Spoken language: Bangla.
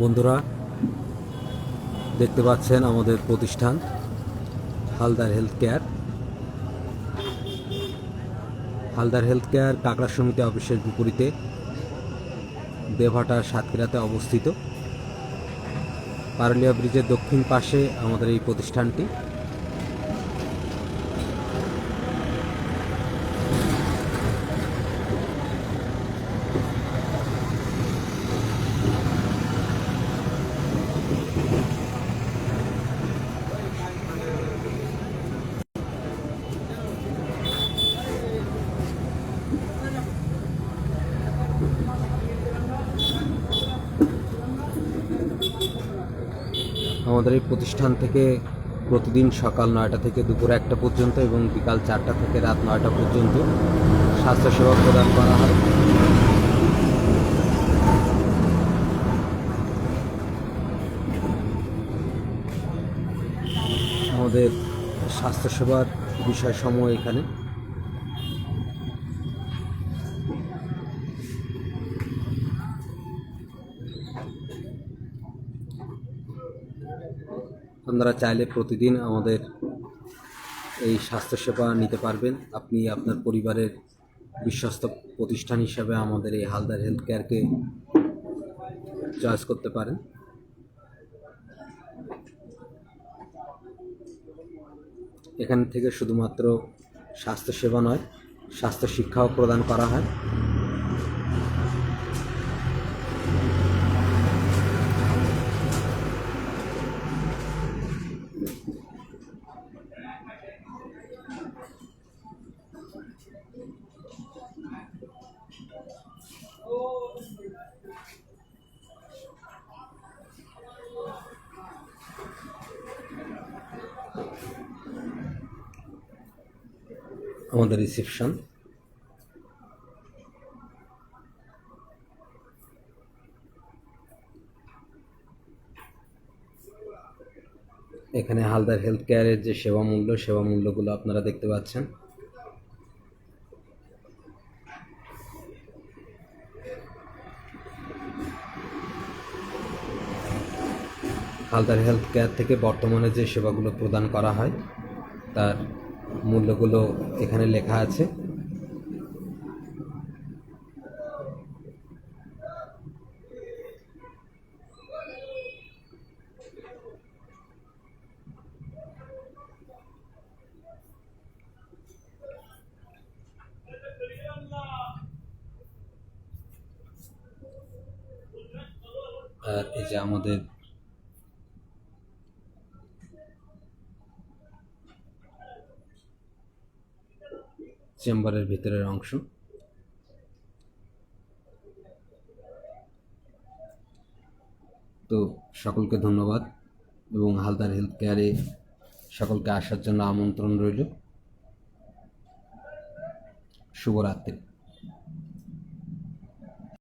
বন্ধুরা, দেখতে পাচ্ছেন আমাদের প্রতিষ্ঠান, Haldar health care Haldar health care কাকড়া সমিতি অফিসের বিপরীতে দেভাটা সাতক্ষীরাতে অবস্থিত। পারলিয়া ব্রিজের দক্ষিণ পাশে আমাদের এই প্রতিষ্ঠানটি। আমাদের এই প্রতিষ্ঠান থেকে প্রতিদিন সকাল নয়টা থেকে দুপুর একটা পর্যন্ত এবং বিকাল চারটা থেকে রাত নয়টা পর্যন্ত স্বাস্থ্যসেবা প্রদান করা হয়। আমাদের স্বাস্থ্যসেবার বিষয়সমূহ এখানে। আপনারা চাইলে প্রতিদিন আমাদের এই স্বাস্থ্যসেবা নিতে পারবেন। আপনি আপনার পরিবারের বিশ্বস্ত প্রতিষ্ঠান হিসাবে আমাদের এই হালদার হেলথ কেয়ারকে চয়েস করতে পারেন। এখান থেকে শুধুমাত্র স্বাস্থ্যসেবা নয় স্বাস্থ্য শিক্ষাও প্রদান করা হয়। আমাদের রিসেপশন এখানে হালদার হেলথ কেয়ারের যে সেবা মূল্য সেবা মূল্যগুলো আপনারা দেখতে পাচ্ছেন। হালদার হেলথ কেয়ার থেকে বর্তমানে যে সেবাগুলো প্রদান করা হয়, তার মূল্যগুলো এখানে লেখা আছে। আর এই যে আমাদের চেম্বারের ভিতরের অংশ। তো সকলকে ধন্যবাদ এবং হালদার হেলথ কেয়ারে সকলকে আসার জন্য আমন্ত্রণ রইল। শুভরাত্রি।